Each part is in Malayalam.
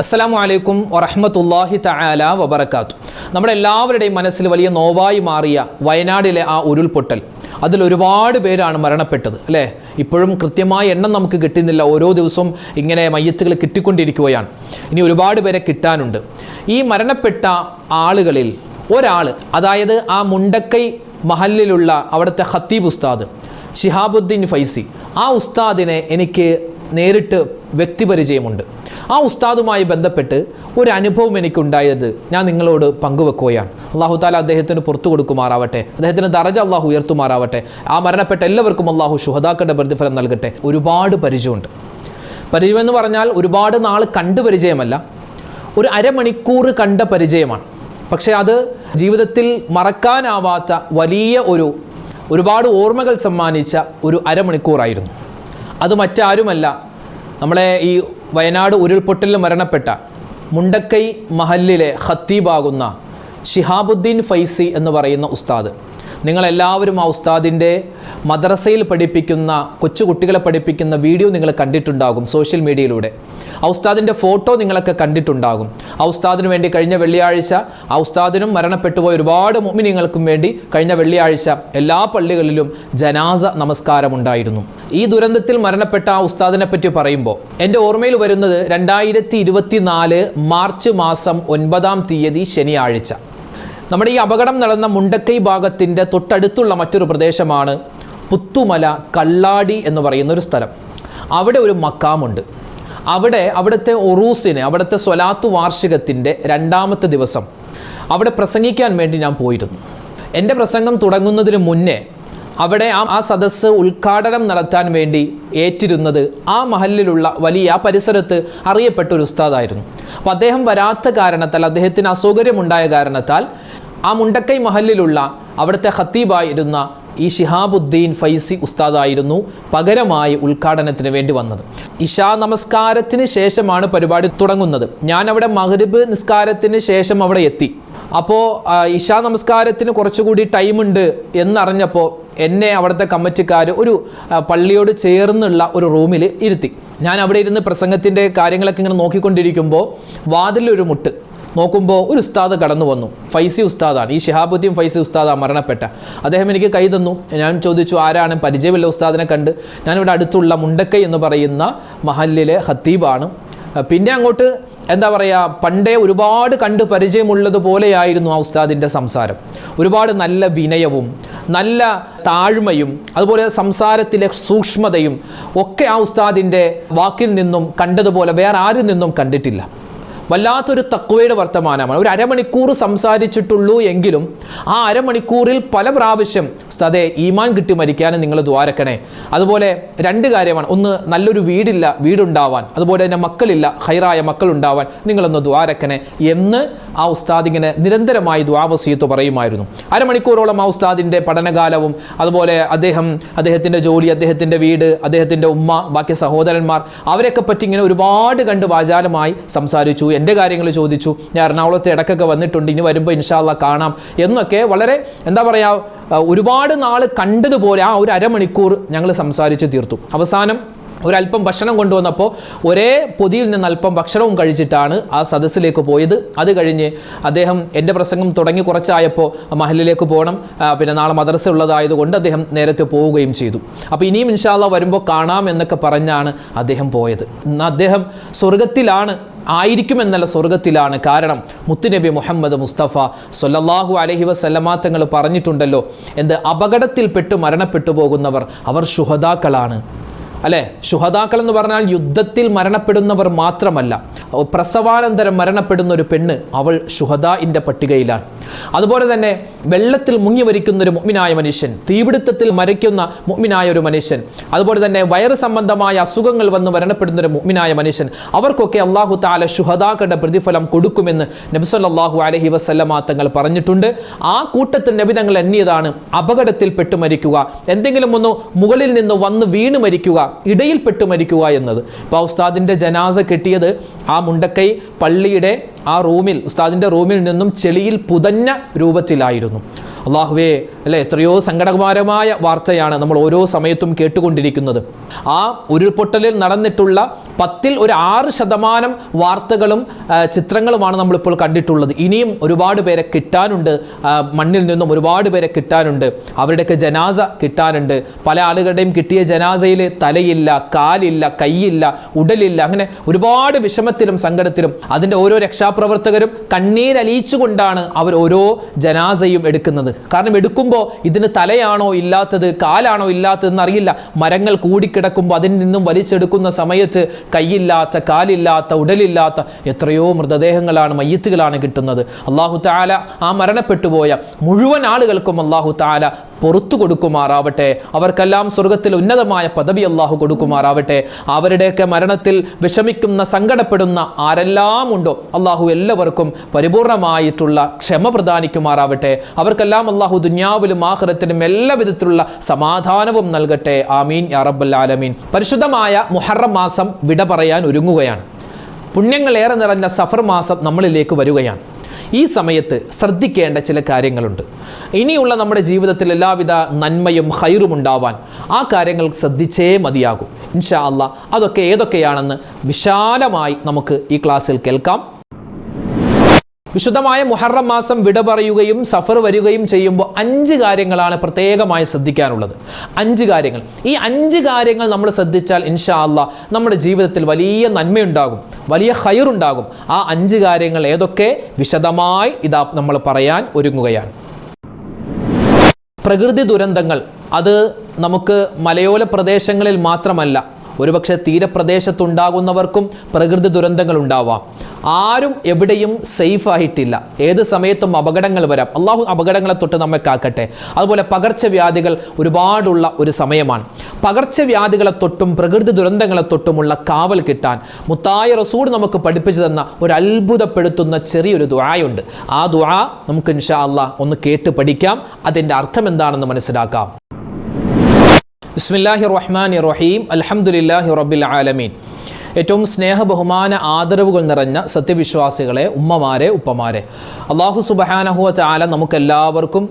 അസ്സലാമു വലൈക്കും വറഹ്മത്തുള്ളാഹി തആല വബർക്കാത്തു നമ്മുടെ എല്ലാവരുടെയും മനസ്സിൽ വലിയ നോവായി മാറിയ വയനാടിലെ ആ ഉരുൾപൊട്ടൽ അതിൽ ഒരുപാട് പേരാണ് മരണപ്പെട്ടത് അല്ലേ? ഇപ്പോഴും കൃത്യമായ എണ്ണം നമുക്ക് കിട്ടുന്നില്ല. ഓരോ ദിവസവും ഇങ്ങനെ മയ്യത്തുകൾ കിട്ടിക്കൊണ്ടിരിക്കുകയാണ്. ഇനി ഒരുപാട് പേരെ കിട്ടാനുണ്ട്. ഈ മരണപ്പെട്ട ആളുകളിൽ ഒരാൾ അതായത് ആ മുണ്ടക്കൈ മഹലിലുള്ള അവിടുത്തെ ഖത്തീബ് ഉസ്താദ് ഷിഹാബുദ്ദീൻ ഫൈസി ആ ഉസ്താദിനെ എനിക്ക് നേരിട്ട് വ്യക്തിപരിചയമുണ്ട്. ആ ഉസ്താദുമായി ബന്ധപ്പെട്ട് ഒരു അനുഭവം എനിക്കുണ്ടായത് ഞാൻ നിങ്ങളോട് പങ്കുവെക്കുകയാണ്. അള്ളാഹു താല അദ്ദേഹത്തിന് പുറത്തു കൊടുക്കുമാറാവട്ടെ അദ്ദേഹത്തിന് ദറജ അള്ളാഹു ഉയർത്തുമാറാവട്ടെ ആ മരണപ്പെട്ട എല്ലാവർക്കും അള്ളാഹു ശുഹദാക്കളുടെ പ്രതിഫലം നൽകട്ടെ. ഒരുപാട് പരിചയമുണ്ട്. പരിചയം എന്ന് പറഞ്ഞാൽ ഒരുപാട് നാൾ കണ്ട് പരിചയമല്ല ഒരു അരമണിക്കൂർ കണ്ട പരിചയമാണ്. പക്ഷേ അത് ജീവിതത്തിൽ മറക്കാനാവാത്ത വലിയ ഒരു ഒരുപാട് ഓർമ്മകൾ സമ്മാനിച്ച ഒരു അരമണിക്കൂറായിരുന്നു. അത് മറ്റാരുമല്ല. നമ്മളെ ഈ വയനാട് ഉരുൾപൊട്ടലിൽ മരണപ്പെട്ട മുണ്ടക്കൈ മഹല്ലിലെ ഖത്തീബാകുന്ന ഷിഹാബുദ്ദീൻ ഫൈസി എന്ന് പറയുന്ന ഉസ്താദ്. നിങ്ങളെല്ലാവരും ആ ഉസ്താദിന്റെ മദ്രസയിൽ പഠിപ്പിക്കുന്ന കൊച്ചുകുട്ടികളെ പഠിപ്പിക്കുന്ന വീഡിയോ നിങ്ങൾ കണ്ടിട്ടുണ്ടാകും സോഷ്യൽ മീഡിയയിലൂടെ. ആ ഉസ്താദിന്റെ ഫോട്ടോ നിങ്ങളൊക്കെ കണ്ടിട്ടുണ്ടാകും. ആ ഉസ്താദിന് വേണ്ടി കഴിഞ്ഞ വെള്ളിയാഴ്ച ആ ഉസ്താദിനും മരണപ്പെട്ടുപോയ ഒരുപാട് മുമിനിങ്ങൾക്കും വേണ്ടി കഴിഞ്ഞ വെള്ളിയാഴ്ച എല്ലാ പള്ളികളിലും ജനാസ നമസ്കാരമുണ്ടായിരുന്നു. ഈ ദുരന്തത്തിൽ മരണപ്പെട്ട ആ ഉസ്താദിനെ പറ്റി പറയുമ്പോൾ എന്റെ ഓർമ്മയിൽ വരുന്നത് രണ്ടായിരത്തി മാർച്ച് മാസം ഒൻപതാം തീയതി ശനിയാഴ്ച. നമ്മുടെ ഈ അപകടം നടന്ന മുണ്ടക്കൈ ഭാഗത്തിന്റെ തൊട്ടടുത്തുള്ള മറ്റൊരു പ്രദേശമാണ് പുത്തുമല കള്ളാടി എന്ന് പറയുന്ന ഒരു സ്ഥലം. അവിടെ ഒരു മക്കാമുണ്ട് അവിടെ അവിടുത്തെ ഒറൂസിന് അവിടുത്തെ സ്വലാത്തു വാർഷികത്തിന്റെ രണ്ടാമത്തെ ദിവസം അവിടെ പ്രസംഗിക്കാൻ വേണ്ടി ഞാൻ പോയിരുന്നു. എന്റെ പ്രസംഗം തുടങ്ങുന്നതിന് മുന്നേ അവിടെ ആ ആ സദസ്സ് ഉദ്ഘാടനം നടത്താൻ വേണ്ടി ഏറ്റിരുന്നത് ആ മഹലിലുള്ള വലിയ ആ പരിസരത്ത് അറിയപ്പെട്ട ഒരു ഉസ്താദായിരുന്നു. അപ്പോൾ അദ്ദേഹം വരാത്ത കാരണത്താൽ അദ്ദേഹത്തിന് അസൗകര്യമുണ്ടായ കാരണത്താൽ ആ മുണ്ടക്കൈ മഹലിലുള്ള അവിടുത്തെ ഖത്തീബായിരുന്ന ഈ ഷിഹാബുദ്ദീൻ ഫൈസി ഉസ്താദായിരുന്നു പകരമായി ഉദ്ഘാടനത്തിന് വേണ്ടി വന്നത്. ഇഷാ നമസ്കാരത്തിന് ശേഷമാണ് പരിപാടി തുടങ്ങുന്നത്. ഞാൻ അവിടെ മഹരിബ് നിസ്കാരത്തിന് ശേഷം അവിടെ എത്തി. അപ്പോൾ ഇഷാ നമസ്കാരത്തിന് കുറച്ചുകൂടി ടൈമുണ്ട് എന്നറിഞ്ഞപ്പോൾ എന്നെ അവിടുത്തെ കമ്മിറ്റിക്കാർ ഒരു പള്ളിയോട് ചേർന്നുള്ള ഒരു റൂമിൽ ഇരുത്തി. ഞാൻ അവിടെ ഇരുന്ന് പ്രസംഗത്തിന്റെ കാര്യങ്ങളൊക്കെ ഇങ്ങനെ നോക്കിക്കൊണ്ടിരിക്കുമ്പോൾ വാതിലൊരു മുട്ട്. നോക്കുമ്പോൾ ഒരു ഉസ്താദ് കടന്നു വന്നു. ഫൈസി ഉസ്താദാണ്. ഈ ഷിഹാബുദ്ദീൻ ഫൈസി ഉസ്താദാണ് മരണപ്പെട്ട. അദ്ദേഹം എനിക്ക് കൈ തന്നു. ഞാൻ ചോദിച്ചു ആരാണ്? പരിചയമില്ല ഉസ്താദിനെ കണ്ട് ഞാനിവിടെ അടുത്തുള്ള മുണ്ടക്കൈ എന്ന് പറയുന്ന മഹല്ലിലെ ഹത്തീബാണ് പിന്നെ അങ്ങോട്ട് എന്താ പറയുക പണ്ടേ ഒരുപാട് കണ്ട് പരിചയമുള്ളതുപോലെയായിരുന്നു ആ ഉസ്താദിന്റെ സംസാരം. ഒരുപാട് നല്ല വിനയവും നല്ല താഴ്മയും അതുപോലെ സംസാരത്തിലെ സൂക്ഷ്മതയും ഒക്കെ ആ ഉസ്താദിന്റെ വാക്കിൽ നിന്നും കണ്ടതുപോലെ വേറെ ആരിൽ നിന്നും കണ്ടിട്ടില്ല. വല്ലാത്തൊരു തക്കുവയുടെ വർത്തമാനമാണ്. ഒരു അരമണിക്കൂർ സംസാരിച്ചിട്ടുള്ളൂ എങ്കിലും ആ അരമണിക്കൂറിൽ പല പ്രാവശ്യം സതെ ഈമാൻ കിട്ടി മരിക്കാനും നിങ്ങൾ ദ്വാരക്കണേ. അതുപോലെ രണ്ട് കാര്യമാണ്. ഒന്ന് നല്ലൊരു വീടില്ല വീടുണ്ടാവാൻ. അതുപോലെ തന്നെ മക്കളില്ല ഹൈറായ മക്കളുണ്ടാവാൻ നിങ്ങളൊന്ന് ദ്വാരക്കണേ എന്ന് ആ ഉസ്താദ് ഇങ്ങനെ നിരന്തരമായി ദ്വാവസീയത്ത് പറയുമായിരുന്നു. അരമണിക്കൂറോളം ആ ഉസ്താദിന്റെ പഠനകാലവും അതുപോലെ അദ്ദേഹം അദ്ദേഹത്തിന്റെ ജോലി അദ്ദേഹത്തിന്റെ വീട് അദ്ദേഹത്തിന്റെ ഉമ്മ ബാക്കി സഹോദരന്മാർ അവരെയൊക്കെ പറ്റി ഇങ്ങനെ ഒരുപാട് കണ്ട് വാചാലമായി സംസാരിച്ചു. എന്റെ കാര്യങ്ങൾ ചോദിച്ചു. ഞാൻ എറണാകുളത്ത് ഇടക്കൊക്കെ വന്നിട്ടുണ്ട്. ഇനി വരുമ്പോൾ ഇൻഷാല്ല കാണാം എന്നൊക്കെ വളരെ എന്താ പറയുക ഒരുപാട് നാൾ കണ്ടതുപോലെ ആ ഒരു അരമണിക്കൂർ ഞങ്ങൾ സംസാരിച്ച് തീർത്തു. അവസാനം ഒരല്പം ഭക്ഷണം കൊണ്ടുവന്നപ്പോൾ ഒരേ പൊതിയിൽ നിന്ന് അല്പം ഭക്ഷണവും കഴിച്ചിട്ടാണ് ആ സദസ്സിലേക്ക് പോയത്. അത് കഴിഞ്ഞ് അദ്ദേഹം എന്റെ പ്രസംഗം തുടങ്ങി കുറച്ചായപ്പോൾ മഹലിലേക്ക് പോകണം. പിന്നെ നാളെ മദ്രസ ഉള്ളതായതുകൊണ്ട് അദ്ദേഹം നേരത്തെ പോവുകയും ചെയ്തു. അപ്പോൾ ഇനിയും ഇൻഷാല്ല വരുമ്പോൾ കാണാം എന്നൊക്കെ പറഞ്ഞാണ് അദ്ദേഹം പോയത്. അദ്ദേഹം സ്വർഗത്തിലാണ് ആയിരിക്കുമെന്നല്ല സ്വർഗത്തിലാണ് കാരണം. മുത്തുനബി മുഹമ്മദ് മുസ്തഫ സൊല്ലാഹു അലഹി വസല്ലമാ തങ്ങൾ പറഞ്ഞിട്ടുണ്ടല്ലോ എന്ത് അപകടത്തിൽപ്പെട്ട് മരണപ്പെട്ടു പോകുന്നവർ അവർ ശുഹതാക്കളാണ് അല്ലേ? ശുഹതാക്കൾ എന്ന് പറഞ്ഞാൽ യുദ്ധത്തിൽ മരണപ്പെടുന്നവർ മാത്രമല്ല പ്രസവാനന്തരം മരണപ്പെടുന്ന ഒരു പെണ്ണ് അവൾ ഷുഹദാഇന്റെ പട്ടികയിലാണ്. അതുപോലെ തന്നെ വെള്ളത്തിൽ മുങ്ങി മരിക്കുന്ന ഒരു മുഗ്മിനായ മനുഷ്യൻ തീപിടുത്തത്തിൽ മരിക്കുന്ന മുഗ്മിനായ ഒരു മനുഷ്യൻ അതുപോലെ തന്നെ വയറ് സംബന്ധമായ അസുഖങ്ങൾ വന്ന് മരണപ്പെടുന്ന ഒരു മുഗ്മിനായ മനുഷ്യൻ അവർക്കൊക്കെ അള്ളാഹു താല ശുഹദാക്കളുടെ പ്രതിഫലം കൊടുക്കുമെന്ന് നബ്സല്ലാഹു അലഹി വസല്ലമ തങ്ങൾ പറഞ്ഞിട്ടുണ്ട്. ആ കൂട്ടത്തിൽ നബി തങ്ങൾ എണ്ണിയതാണ് അപകടത്തിൽ പെട്ടു മരിക്കുക. എന്തെങ്കിലും ഒന്ന് മുകളിൽ നിന്ന് വന്ന് വീണ് മരിക്കുക. ഇടയിൽ പെട്ടു മരിക്കുക എന്നത്. ഇപ്പോൾ ഉസ്താദിന്റെ ജനാസ കെട്ടിയത് ആ മുണ്ടക്കൈ പള്ളിയുടെ ആ റൂമിൽ ഉസ്താദിന്റെ റൂമിൽ നിന്നും ചെളിയിൽ പുതഞ്ഞ രൂപത്തിലായിരുന്നു. അള്ളാഹുവേ അല്ലെ എത്രയോ സങ്കടകരമായ വാർത്തയാണ് നമ്മൾ ഓരോ സമയത്തും കേട്ടുകൊണ്ടിരിക്കുന്നത്. ആ ഉരുൾപൊട്ടലിൽ നടന്നിട്ടുള്ള പത്തിൽ ഒരു ആറ് ശതമാനം വാർത്തകളും ചിത്രങ്ങളുമാണ് നമ്മളിപ്പോൾ കണ്ടിട്ടുള്ളത്. ഇനിയും ഒരുപാട് പേരെ കിട്ടാനുണ്ട്. മണ്ണിൽ നിന്നും ഒരുപാട് പേരെ കിട്ടാനുണ്ട്. അവരുടെയൊക്കെ ജനാസ കിട്ടാനുണ്ട്. പല ആളുകളുടെയും കിട്ടിയ ജനാസയിൽ തലയില്ല കാലില്ല കൈയില്ല ഉടലില്ല അങ്ങനെ ഒരുപാട് വിഷമത്തിലും സങ്കടത്തിലും അതിന്റെ ഓരോ രക്ഷാപ്രവർത്തകരും കണ്ണീരലിയിച്ചുകൊണ്ടാണ് അവർ ഓരോ ജനാസയും എടുക്കുന്നത്. കാരണം എടുക്കുമ്പോൾ ഇതിന് തലയാണോ ഇല്ലാത്തത് കാലാണോ ഇല്ലാത്തതെന്ന് അറിയില്ല. മരങ്ങൾ കൂടിക്കിടക്കുമ്പോൾ അതിൽ നിന്നും വലിച്ചെടുക്കുന്ന സമയത്ത് കൈയില്ലാത്ത കാലില്ലാത്ത ഉടലില്ലാത്ത എത്രയോ മൃതദേഹങ്ങളാണ് മയ്യത്തുകളാണ് കിട്ടുന്നത്. അള്ളാഹു താല ആ മരണപ്പെട്ടുപോയ മുഴുവൻ ആളുകൾക്കും അള്ളാഹു താല പുറത്തു കൊടുക്കുമാറാവട്ടെ. അവർക്കെല്ലാം സ്വർഗത്തിൽ ഉന്നതമായ പദവി അള്ളാഹു കൊടുക്കുമാറാവട്ടെ. അവരുടെയൊക്കെ മരണത്തിൽ വിഷമിക്കുന്ന സങ്കടപ്പെടുന്ന ആരെല്ലാം ഉണ്ടോ അള്ളാഹു എല്ലാവർക്കും പരിപൂർണമായിട്ടുള്ള ക്ഷമ പ്രദാനിക്കുമാറാവട്ടെ. അവർക്കെല്ലാം അള്ളാഹു ദുന്യാവിലും ആഹ്റത്തിലും എല്ലാ വിധത്തിലുള്ള സമാധാനവും നൽകട്ടെ. ആമീൻ. റബ്ബൽ ആലമീൻ. പരിശുദ്ധമായ മുഹറം മാസം വിട പറയാൻ ഒരുങ്ങുകയാണ്. പുണ്യങ്ങളേറെ നിറഞ്ഞ സഫർ മാസം നമ്മളിലേക്ക് വരികയാണ്. ഈ സമയത്ത് ശ്രദ്ധിക്കേണ്ട ചില കാര്യങ്ങളുണ്ട്. ഇനിയുള്ള നമ്മുടെ ജീവിതത്തിൽ എല്ലാവിധ നന്മയും ഹൈറും ഉണ്ടാവാൻ ആ കാര്യങ്ങൾ ശ്രദ്ധിച്ചേ മതിയാകൂ. ഇൻഷാ അള്ളാ അതൊക്കെ ഏതൊക്കെയാണെന്ന് വിശാലമായി നമുക്ക് ഈ ക്ലാസ്സിൽ കേൾക്കാം. വിശുദ്ധമായ മുഹറം മാസം വിട പറയുകയും സഫർ വരികയും ചെയ്യുമ്പോൾ അഞ്ച് കാര്യങ്ങളാണ് പ്രത്യേകമായി ശ്രദ്ധിക്കാനുള്ളത്. അഞ്ച് കാര്യങ്ങൾ. ഈ അഞ്ച് കാര്യങ്ങൾ നമ്മൾ ശ്രദ്ധിച്ചാൽ ഇൻഷാ അല്ല നമ്മുടെ ജീവിതത്തിൽ വലിയ നന്മയുണ്ടാകും. വലിയ ഹൈറുണ്ടാകും ആ അഞ്ച് കാര്യങ്ങൾ ഏതൊക്കെ? വിശദമായി ഇതാ നമ്മൾ പറയാൻ ഒരുങ്ങുകയാണ്. പ്രകൃതി ദുരന്തങ്ങൾ. അത് നമുക്ക് മലയോര പ്രദേശങ്ങളിൽ മാത്രമല്ല ഒരുപക്ഷെ തീരപ്രദേശത്തുണ്ടാകുന്നവർക്കും പ്രകൃതി ദുരന്തങ്ങൾ ഉണ്ടാവാം. ആരും എവിടെയും സേഫ് ആയിട്ടില്ല. ഏത് സമയത്തും അപകടങ്ങൾ വരാം. അള്ളാഹു അപകടങ്ങളെ തൊട്ട് നമ്മെ കാക്കട്ടെ. അതുപോലെ പകർച്ചവ്യാധികൾ ഒരുപാടുള്ള ഒരു സമയമാണ്. പകർച്ചവ്യാധികളെ തൊട്ടും പ്രകൃതി ദുരന്തങ്ങളെ തൊട്ടുമുള്ള കാവൽ കിട്ടാൻ മുത്തായ റസൂഡ് നമുക്ക് പഠിപ്പിച്ചു തന്ന ഒരു അത്ഭുതപ്പെടുത്തുന്ന ചെറിയൊരു ദുആയുണ്ട്. ആ ദുആ നമുക്ക് ഇൻഷാ അള്ളാഹ് ഒന്ന് കേട്ട് പഠിക്കാം. അതിന്റെ അർത്ഥം എന്താണെന്ന് മനസ്സിലാക്കാം. ബിസ്മില്ലാഹി റഹ്മാൻ റഹീം. അലഹമുല്ലാഹി റബ്ബിൽ ആലമീൻ. ഏറ്റവും സ്നേഹ ബഹുമാന ആദരവുകൾ നിറഞ്ഞ സത്യവിശ്വാസികളെ ഉമ്മമാരെ ഉപ്പമാരെ. അള്ളാഹു സുബഹാനഹുവ ചാല നമുക്കെല്ലാവർക്കും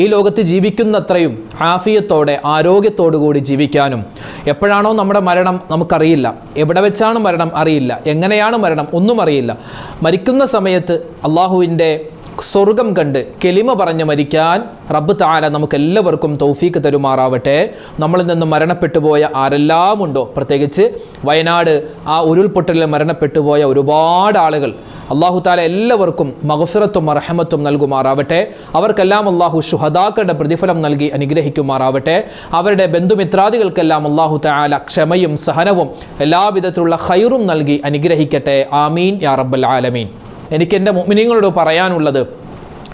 ഈ ലോകത്ത് ജീവിക്കുന്നത്രയും ആഫിയത്തോടെ ആരോഗ്യത്തോടു കൂടി ജീവിക്കാനും എപ്പോഴാണോ നമ്മുടെ മരണം നമുക്കറിയില്ല എവിടെ വെച്ചാണ് മരണം അറിയില്ല എങ്ങനെയാണ് മരണം ഒന്നും അറിയില്ല. മരിക്കുന്ന സമയത്ത് അള്ളാഹുവിന്റെ സ്വർഗം കണ്ട് കെലിമ പറഞ്ഞ് മരിക്കാൻ റബ്ബ് താല നമുക്ക് എല്ലാവർക്കും തൗഫീക്ക് തരുമാറാവട്ടെ. നമ്മളിൽ നിന്ന് മരണപ്പെട്ടു പോയ ആരെല്ലാം ഉണ്ടോ പ്രത്യേകിച്ച് വയനാട് ആ ഉരുൾപൊട്ടലിൽ മരണപ്പെട്ടു പോയ ഒരുപാട് ആളുകൾ. അള്ളാഹു താല എല്ലാവർക്കും മഹഫിറത്തും അർഹമത്തും നൽകുമാറാവട്ടെ. അവർക്കെല്ലാം അള്ളാഹു ഷുഹദാക്കളുടെ പ്രതിഫലം നൽകി അനുഗ്രഹിക്കുമാറാവട്ടെ. അവരുടെ ബന്ധുമിത്രാദികൾക്കെല്ലാം അള്ളാഹു താല ക്ഷമയും സഹനവും എല്ലാവിധത്തിലുള്ള ഹൈറും നൽകി അനുഗ്രഹിക്കട്ടെ. ആമീൻ. യാ റബ്ബൽ ആലമീൻ. എനിക്ക് എന്റെ മുഅ്മിനീങ്ങളോട് പറയാനുള്ളത്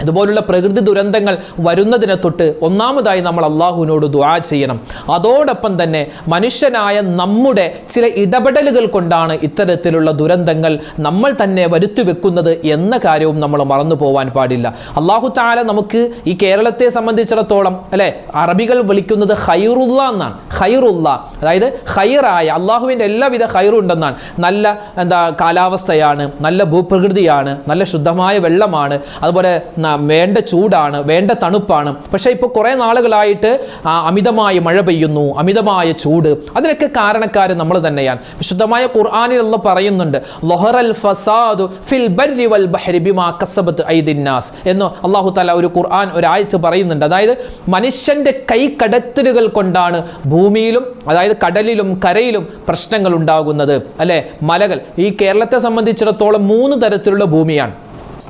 ഇതുപോലുള്ള പ്രകൃതി ദുരന്തങ്ങൾ വരുന്നതിനെ തൊട്ട് ഒന്നാമതായി നമ്മൾ അള്ളാഹുവിനോട് ദുആ ചെയ്യണം. അതോടൊപ്പം തന്നെ മനുഷ്യനായ നമ്മുടെ ചില ഇടപെടലുകൾ കൊണ്ടാണ് ഇത്തരത്തിലുള്ള ദുരന്തങ്ങൾ നമ്മൾ തന്നെ വരുത്തി വെക്കുന്നത് എന്ന കാര്യവും നമ്മൾ മറന്നു പോവാൻ പാടില്ല. അള്ളാഹു താല നമുക്ക് ഈ കേരളത്തെ സംബന്ധിച്ചിടത്തോളം അല്ലെ? അറബികൾ വിളിക്കുന്നത് ഹൈറുല്ല എന്നാണ്. ഹൈറുല്ല അതായത് ഹൈറായ അള്ളാഹുവിന്റെ എല്ലാവിധ ഹൈറും ഉണ്ടെന്നാണ്. നല്ല എന്താ കാലാവസ്ഥയാണ് നല്ല ഭൂപ്രകൃതിയാണ് നല്ല ശുദ്ധമായ വെള്ളമാണ്. അതുപോലെ ന- വേണ്ട ചൂടാണ് വേണ്ട തണുപ്പാണ്. പക്ഷേ ഇപ്പോൾ കുറേ നാളുകളായിട്ട് അമിതമായ മഴ പെയ്യുന്നു അമിതമായ ചൂട്. അതിനൊക്കെ കാരണക്കാർ നമ്മൾ തന്നെയാണ്. വിശുദ്ധമായ ഖുർആാനിൽ അല്ല പറയുന്നുണ്ട് ലൊഹറൽ ഫസാദു ഫിൽ ബർരി വൽ ബിമാ കസബത്ത് ഐദിന്നാസ് എന്ന് അള്ളാഹു താല ഒരു ഖുർആൻ ഒരു ആയത്ത് പറയുന്നുണ്ട്. അതായത് മനുഷ്യന്റെ കൈ കടത്തലുകൾ കൊണ്ടാണ് ഭൂമിയിലും അതായത് കടലിലും കരയിലും പ്രശ്നങ്ങൾ ഉണ്ടാകുന്നത്. അല്ലേ? മലകൾ. ഈ കേരളത്തെ സംബന്ധിച്ചിടത്തോളം മൂന്ന് തരത്തിലുള്ള ഭൂമിയാണ്.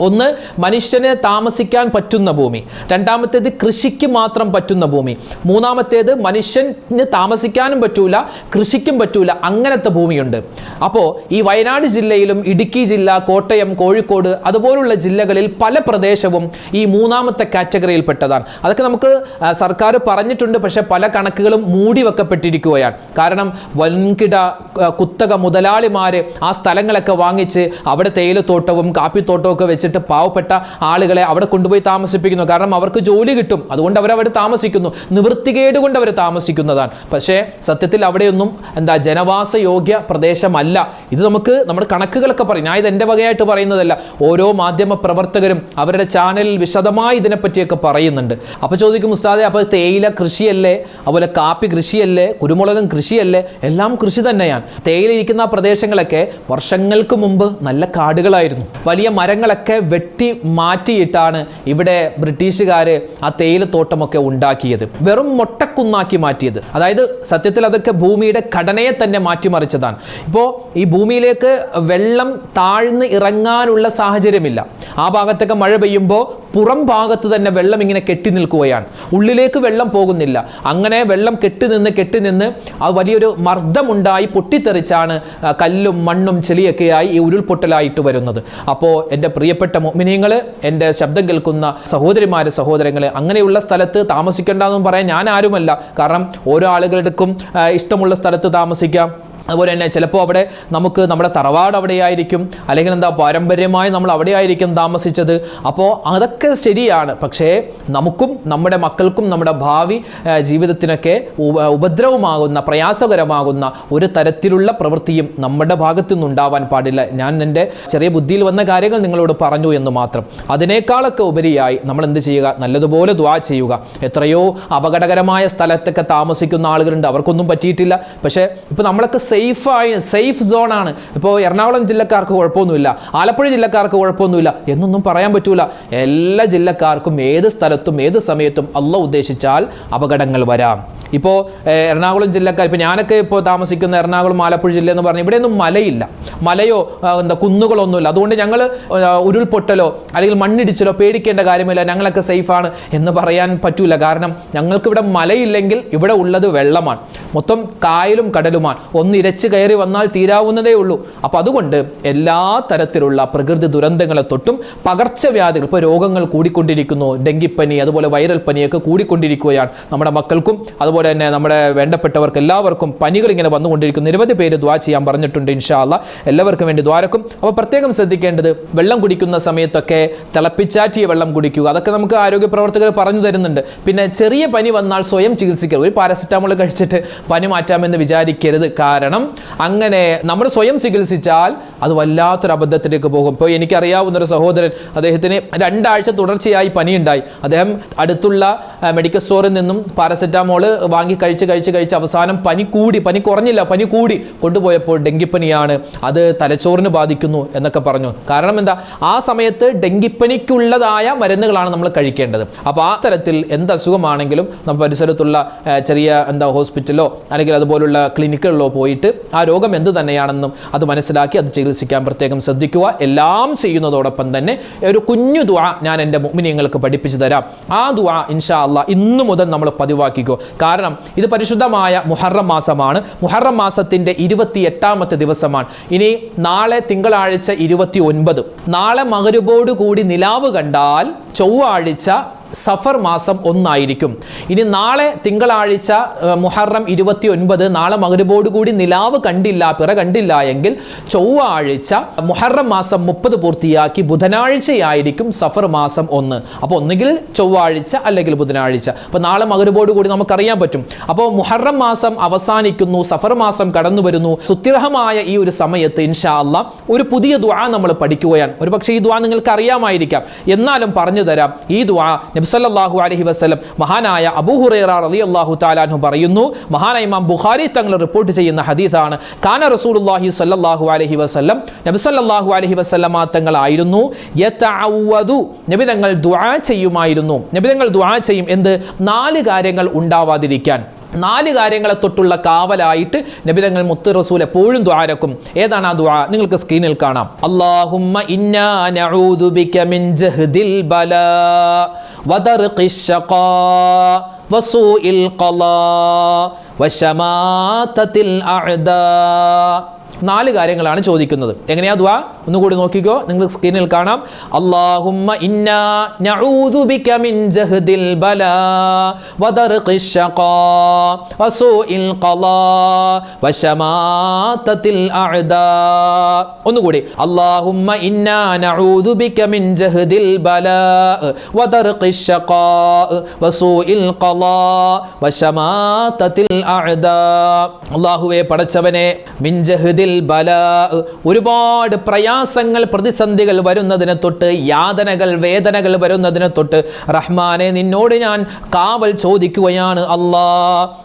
ഒന്ന് മനുഷ്യന് താമസിക്കാൻ പറ്റുന്ന ഭൂമി. രണ്ടാമത്തേത് കൃഷിക്ക് മാത്രം പറ്റുന്ന ഭൂമി. മൂന്നാമത്തേത് മനുഷ്യന് താമസിക്കാനും പറ്റൂല കൃഷിക്കും പറ്റൂല അങ്ങനത്തെ ഭൂമിയുണ്ട്. അപ്പോൾ ഈ വയനാട് ജില്ലയിലും ഇടുക്കി ജില്ല കോട്ടയം കോഴിക്കോട് അതുപോലുള്ള ജില്ലകളിൽ പല പ്രദേശവും ഈ മൂന്നാമത്തെ കാറ്റഗറിയിൽപ്പെട്ടതാണ്. അതൊക്കെ നമുക്ക് സർക്കാർ പറഞ്ഞിട്ടുണ്ട് പക്ഷെ പല കണക്കുകളും മൂടി വെക്കപ്പെട്ടിരിക്കുകയാണ്. കാരണം വൻകിട കുത്തക മുതലാളിമാർ ആ സ്ഥലങ്ങളൊക്കെ വാങ്ങിച്ച് അവിടെ തേയിലത്തോട്ടവും കാപ്പിത്തോട്ടവും ഒക്കെ വെച്ചിട്ട് വെച്ചിട്ട് പാവപ്പെട്ട ആളുകളെ അവിടെ കൊണ്ടുപോയി താമസിപ്പിക്കുന്നു. കാരണം അവർക്ക് ജോലി കിട്ടും. അതുകൊണ്ട് അവരവിടെ താമസിക്കുന്നു. നിവൃത്തികേട് കൊണ്ട് അവർ താമസിക്കുന്നതാണ്. പക്ഷേ സത്യത്തിൽ അവിടെയൊന്നും എന്താ ജനവാസ യോഗ്യ പ്രദേശമല്ല. ഇത് നമുക്ക് നമ്മുടെ കണക്കുകളൊക്കെ പറയും. ഞാൻ ഇത് എന്റെ വകയായിട്ട് പറയുന്നതല്ല. ഓരോ മാധ്യമ പ്രവർത്തകരും അവരുടെ ചാനലിൽ വിശദമായി ഇതിനെപ്പറ്റിയൊക്കെ പറയുന്നുണ്ട്. അപ്പോൾ ചോദിക്കും ഉസ്താദെ അപ്പോൾ തേയില കൃഷിയല്ലേ? അതുപോലെ കാപ്പി കൃഷിയല്ലേ? കുരുമുളകും കൃഷിയല്ലേ? എല്ലാം കൃഷി തന്നെയാണ്. തേയില ഇരിക്കുന്ന പ്രദേശങ്ങളൊക്കെ വർഷങ്ങൾക്ക് മുമ്പ് നല്ല കാടുകളായിരുന്നു. വലിയ മരങ്ങളൊക്കെ വെട്ടി മാറ്റിയിട്ടാണ് ഇവിടെ ബ്രിട്ടീഷുകാർ ആ തേയിലത്തോട്ടമൊക്കെ ഉണ്ടാക്കിയത്. വെറും മൊട്ടക്കുന്നാക്കി മാറ്റിയത്. അതായത് സത്യത്തിൽ അതൊക്കെ ഭൂമിയുടെ ഘടനയെ തന്നെ മാറ്റിമറിച്ചതാണ്. ഇപ്പോൾ ഈ ഭൂമിയിലേക്ക് വെള്ളം താഴ്ന്ന് ഇറങ്ങാനുള്ള സാഹചര്യമില്ല. ആ ഭാഗത്തൊക്കെ മഴ പെയ്യുമ്പോൾ പുറം ഭാഗത്ത് തന്നെ വെള്ളം ഇങ്ങനെ കെട്ടി നിൽക്കുകയാണ്. ഉള്ളിലേക്ക് വെള്ളം പോകുന്നില്ല. അങ്ങനെ വെള്ളം കെട്ടി നിന്ന് കെട്ടി നിന്ന് ആ വലിയൊരു മർദ്ദമുണ്ടായി പൊട്ടിത്തെറിച്ചാണ് കല്ലും മണ്ണും ചെളിയൊക്കെയായി ഈ ഉരുൾപൊട്ടലായിട്ട് വരുന്നത്. അപ്പോൾ എന്റെ പ്രിയപ്പെട്ട മോമിനിയങ്ങൾ എന്റെ ശബ്ദം കേൾക്കുന്ന സഹോദരിമാരെ സഹോദരങ്ങൾ അങ്ങനെയുള്ള സ്ഥലത്ത് താമസിക്കേണ്ടെന്നും പറയാൻ ഞാൻ ആരുമല്ല. കാരണം ഓരോ ആളുകൾക്കും ഇഷ്ടമുള്ള സ്ഥലത്ത് താമസിക്കാം. അതുപോലെ തന്നെ ചിലപ്പോൾ അവിടെ നമുക്ക് നമ്മുടെ തറവാട് അവിടെയായിരിക്കും അല്ലെങ്കിൽ എന്താ പാരമ്പര്യമായി നമ്മൾ അവിടെയായിരിക്കും താമസിച്ചത്. അപ്പോൾ അതൊക്കെ ശരിയാണ്. പക്ഷേ നമുക്കും നമ്മുടെ മക്കൾക്കും നമ്മുടെ ഭാവി ജീവിതത്തിനൊക്കെ ഉപദ്രവമാകുന്ന പ്രയാസകരമാകുന്ന ഒരു തരത്തിലുള്ള പ്രവൃത്തിയും നമ്മുടെ ഭാഗത്തു നിന്നുണ്ടാവാൻ പാടില്ല. ഞാൻ എന്റെ ചെറിയ ബുദ്ധിയിൽ വന്ന കാര്യങ്ങൾ നിങ്ങളോട് പറഞ്ഞു എന്ന് മാത്രം. അതിനേക്കാളൊക്കെ ഉപരിയായി നമ്മൾ എന്ത് ചെയ്യുക? നല്ലതുപോലെ ദ്വാ ചെയ്യുക. എത്രയോ അപകടകരമായ സ്ഥലത്തൊക്കെ താമസിക്കുന്ന ആളുകളുണ്ട്. അവർക്കൊന്നും പറ്റിയിട്ടില്ല. പക്ഷേ ഇപ്പോൾ നമ്മളൊക്കെ സേഫായി സേഫ് സോണാണ്. ഇപ്പോൾ എറണാകുളം ജില്ലക്കാർക്ക് കുഴപ്പമൊന്നുമില്ല. ആലപ്പുഴ ജില്ലക്കാർക്ക് കുഴപ്പമൊന്നുമില്ല. എന്നൊന്നും പറയാൻ പറ്റൂല. എല്ലാ ജില്ലക്കാർക്കും ഏത് സ്ഥലത്തും ഏത് സമയത്തും അല്ല ഉദ്ദേശിച്ചാൽ അപകടങ്ങൾ വരാം. ഇപ്പോൾ എറണാകുളം ജില്ലക്കാർ ഇപ്പോൾ ഞാനൊക്കെ ഇപ്പോൾ താമസിക്കുന്ന എറണാകുളം ആലപ്പുഴ ജില്ല എന്ന് പറഞ്ഞാൽ ഇവിടെയൊന്നും മലയില്ല. മലയോ എന്താ കുന്നുകളൊന്നുമില്ല. അതുകൊണ്ട് ഞങ്ങൾ ഉരുൾപൊട്ടലോ അല്ലെങ്കിൽ മണ്ണിടിച്ചിലോ പേടിക്കേണ്ട കാര്യമില്ല. ഞങ്ങളൊക്കെ സേഫാണ് എന്ന് പറയാൻ പറ്റൂല. കാരണം ഞങ്ങൾക്കിവിടെ മലയില്ലെങ്കിൽ ഇവിടെ ഉള്ളത് വെള്ളമാണ്. മൊത്തം കായലും കടലുമാണ്. ഒന്ന് ഇരച്ച് കയറി വന്നാൽ തീരാവുന്നതേ ഉള്ളൂ. അപ്പോൾ അതുകൊണ്ട് എല്ലാ തരത്തിലുള്ള പ്രകൃതി ദുരന്തങ്ങളെ തൊട്ടും പകർച്ചവ്യാധികൾ ഇപ്പോൾ രോഗങ്ങൾ കൂടിക്കൊണ്ടിരിക്കുന്നു ഡെങ്കിപ്പനി അതുപോലെ വൈറൽ പനിയൊക്കെ കൂടിക്കൊണ്ടിരിക്കുകയാണ്. നമ്മുടെ മക്കൾക്കും അതുപോലെ തന്നെ നമ്മുടെ വേണ്ടപ്പെട്ടവർക്ക് എല്ലാവർക്കും പനികൾ ഇങ്ങനെ വന്നുകൊണ്ടിരിക്കുന്നു. നിരവധി പേര് ദ്വാ ചെയ്യാൻ പറഞ്ഞിട്ടുണ്ട് ഇൻഷാല്ല എല്ലാവർക്കും വേണ്ടി ദ്വാരക്കും അപ്പോൾ പ്രത്യേകം ശ്രദ്ധിക്കേണ്ടത് വെള്ളം കുടിക്കുന്ന സമയത്തൊക്കെ തിളപ്പിച്ചാറ്റിയ വെള്ളം കുടിക്കുക. അതൊക്കെ നമുക്ക് ആരോഗ്യ പ്രവർത്തകർ പറഞ്ഞു തരുന്നുണ്ട്. പിന്നെ ചെറിയ പനി വന്നാൽ സ്വയം ചികിത്സിക്കുക ഒരു പാരസെറ്റാമോൾ കഴിച്ചിട്ട് പനി മാറ്റാമെന്ന് വിചാരിക്കരുത്. കാരണം അങ്ങനെ നമ്മൾ സ്വയം ചികിത്സിച്ചാൽ അത് വല്ലാത്തൊരു അബദ്ധത്തിലേക്ക് പോകും. ഇപ്പോൾ എനിക്കറിയാവുന്ന ഒരു സഹോദരൻ അദ്ദേഹത്തിന് രണ്ടാഴ്ച തുടർച്ചയായി പനിയുണ്ടായി. അദ്ദേഹം അടുത്തുള്ള മെഡിക്കൽ സ്റ്റോറിൽ നിന്നും പാരസെറ്റാമോൾ വാങ്ങി കഴിച്ച് കഴിച്ച് കഴിച്ച് അവസാനം പനി കൂടി പനി കുറഞ്ഞില്ല പനി കൂടി കൊണ്ടുപോയപ്പോൾ ഡെങ്കിപ്പനിയാണ്. അത് തലച്ചോറിന് ബാധിക്കുന്നു എന്നൊക്കെ പറഞ്ഞു. കാരണം എന്താ? ആ സമയത്ത് ഡെങ്കിപ്പനിക്കുള്ളതായ മരുന്നുകളാണ് നമ്മൾ കഴിക്കേണ്ടത്. അപ്പോൾ ആ തരത്തിൽ എന്ത് അസുഖമാണെങ്കിലും നമ്മൾ പരിസരത്തുള്ള ചെറിയ എന്താ ഹോസ്പിറ്റലോ അല്ലെങ്കിൽ അതുപോലുള്ള ക്ലിനിക്കുകളിലോ പോയിട്ട് ആ രോഗം എന്ത് തന്നെയാണെന്നും അത് മനസ്സിലാക്കി അത് ചികിത്സിക്കാൻ പ്രത്യേകം ശ്രദ്ധിക്കുക. എല്ലാം ചെയ്യുന്നതോടൊപ്പം തന്നെ ഒരു കുഞ്ഞു ദുആ ഞാൻ എന്റെ മുഗ്മിനിയങ്ങൾക്ക് പഠിപ്പിച്ചു തരാം. ആ ദുആ ഇൻഷാ അല്ല ഇന്നു മുതൽ നമ്മൾ പതിവാക്കിക്കോ. കാരണം ഇത് പരിശുദ്ധമായ മുഹറം മാസമാണ്. മുഹറം മാസത്തിന്റെ ഇരുപത്തി എട്ടാമത്തെ ദിവസമാണ്. ഇനി നാളെ തിങ്കളാഴ്ച ഇരുപത്തി ഒൻപത് നാളെ മകരുവോടുകൂടി നിലാവ് കണ്ടാൽ ചൊവ്വാഴ്ച സഫർ മാസം ഒന്നായിരിക്കും. ഇനി നാളെ തിങ്കളാഴ്ച മുഹറം ഇരുപത്തി ഒൻപത് നാളെ മകരുബോട് കൂടി നിലാവ് കണ്ടില്ല പിറ കണ്ടില്ല എങ്കിൽ ചൊവ്വാഴ്ച മുഹറം മാസം മുപ്പത് പൂർത്തിയാക്കി ബുധനാഴ്ചയായിരിക്കും സഫർ മാസം ഒന്ന്. അപ്പോൾ ഒന്നുകിൽ ചൊവ്വാഴ്ച അല്ലെങ്കിൽ ബുധനാഴ്ച. അപ്പോൾ നാളെ മകരുബോട് കൂടി നമുക്കറിയാൻ പറ്റും. അപ്പോൾ മുഹറം മാസം അവസാനിക്കുന്നു സഫർ മാസം കടന്നു വരുന്നു. സുത്യർഹമായ ഈ ഒരു സമയത്ത് ഇൻഷാ അല്ല ഒരു പുതിയ ദ്വാ നമ്മൾ പഠിക്കുകയാണ്. ഒരു പക്ഷേ ഈ ദ്വാ നിങ്ങൾക്ക് അറിയാമായിരിക്കാം എന്നാലും പറഞ്ഞു തരാം ഈ ദുആ നബ്സല്ലാഹു അലഹി വസ്ലം മഹാനായ അബൂഹുറേറ റലി അള്ളാഹു താലാഹു പറയുന്നു മഹാനായ ഇമാം ബുഖാരി തങ്ങൾ റിപ്പോർട്ട് ചെയ്യുന്ന ഹദീസാണ് കാന റസൂലുള്ളാഹി സല്ലാഹു അലൈഹി വസല്ലം നബി സല്ലല്ലാഹു അലൈഹി വസല്ലമ തങ്ങളായിരുന്നു നബി തങ്ങൾ ദുആ ചെയ്യുമായിരുന്നു. നബി തങ്ങൾ ദുആ ചെയ്യും എന്ത്? നാല് കാര്യങ്ങൾ ഉണ്ടാവാതിരിക്കാൻ. നാല് കാര്യങ്ങളെ തൊട്ടുള്ള കാവലായിട്ട് നബിതങ്ങൾ മുത്ത് റസൂൽ എപ്പോഴും ദ്വാരക്കും ഏതാണ് ആ ദ്വാ നിങ്ങൾക്ക് സ്ക്രീനിൽ കാണാം. അള്ളാഹുമ്മ മിൻ നാല് കാര്യങ്ങളാണ് ചോദിക്കുന്നത്. എങ്ങനെയാ ദുആ? ഒന്നുകൂടി നോക്കിക്കോ. നിങ്ങൾ സ്ക്രീനിൽ കാണാം. അല്ലാഹുമ്മ ഇന്ന മിൻ ജഹദിൽ ബലാ വദർഖി ശഖാ വസൂഇൽ ഖലാ വശമാതത്തിൽ അഅദാ. ഒന്നുകൂടി. അല്ലാഹുമ്മ ഇന്ന നഊദു ബിക മിൻ ജഹദിൽ ബലാ വദർഖി ശഖാ വസൂഇൽ ഖലാ വശമാതത്തിൽ അഅദാ. അല്ലാഹുവേ പടച്ചവനെ മിൻ ജഹദിൽ ബലാ ഒരുപാട് പ്രയാസങ്ങൾ പ്രതിസന്ധികൾ വരുന്നതിന് തൊട്ട് യാതനകൾ വേദനകൾ വരുന്നതിന് തൊട്ട് റഹ്മാനെ നിന്നോട് ഞാൻ കാവൽ ചോദിക്കുകയാണ് അല്ലാ.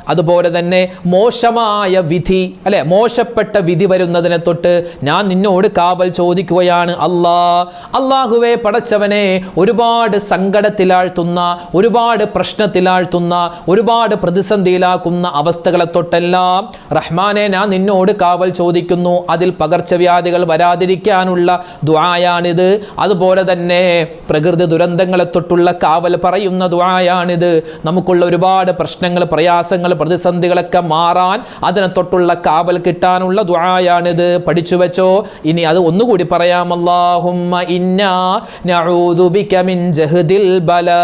അതുപോലെ തന്നെ മോശമായ വിധി അല്ലെ മോശപ്പെട്ട വിധി വരുന്നതിനെ തൊട്ട് ഞാൻ നിന്നോട് കാവൽ ചോദിക്കുകയാണ് അല്ലാ. അള്ളാഹുവെ പടച്ചവനെ ഒരുപാട് സങ്കടത്തിലാഴ്ത്തുന്ന ഒരുപാട് പ്രശ്നത്തിലാഴ്ത്തുന്ന ഒരുപാട് പ്രതിസന്ധിയിലാക്കുന്ന അവസ്ഥകളെ തൊട്ടെല്ലാം റഹ്മാനെ ഞാൻ നിന്നോട് കാവൽ ചോദിക്കുന്നു അതിൽ പകർച്ചവ്യാധികൾ വരാതിരിക്കാനുള്ള ദ്വായാണിത് അതുപോലെ തന്നെ പ്രകൃതി ദുരന്തങ്ങളെ തൊട്ടുള്ള കാവൽ പറയുന്ന ദ്വായാണിത് നമുക്കുള്ള ഒരുപാട് പ്രശ്നങ്ങൾ പ്രയാസങ്ങൾ പ്രതിസന്ധികളൊക്കെ മാറാൻ അതിനെ തൊട്ടുള്ള കാവൽ കിട്ടാനുള്ള ദ്വായാണിത് പഠിച്ചു വെച്ചോ? ഇനി അത് ഒന്നുകൂടി പറയാം. അല്ലാഹുമ്മ ഇന്നാ നഊദു ബിക മിൻ ജഹദിൽ ബലാ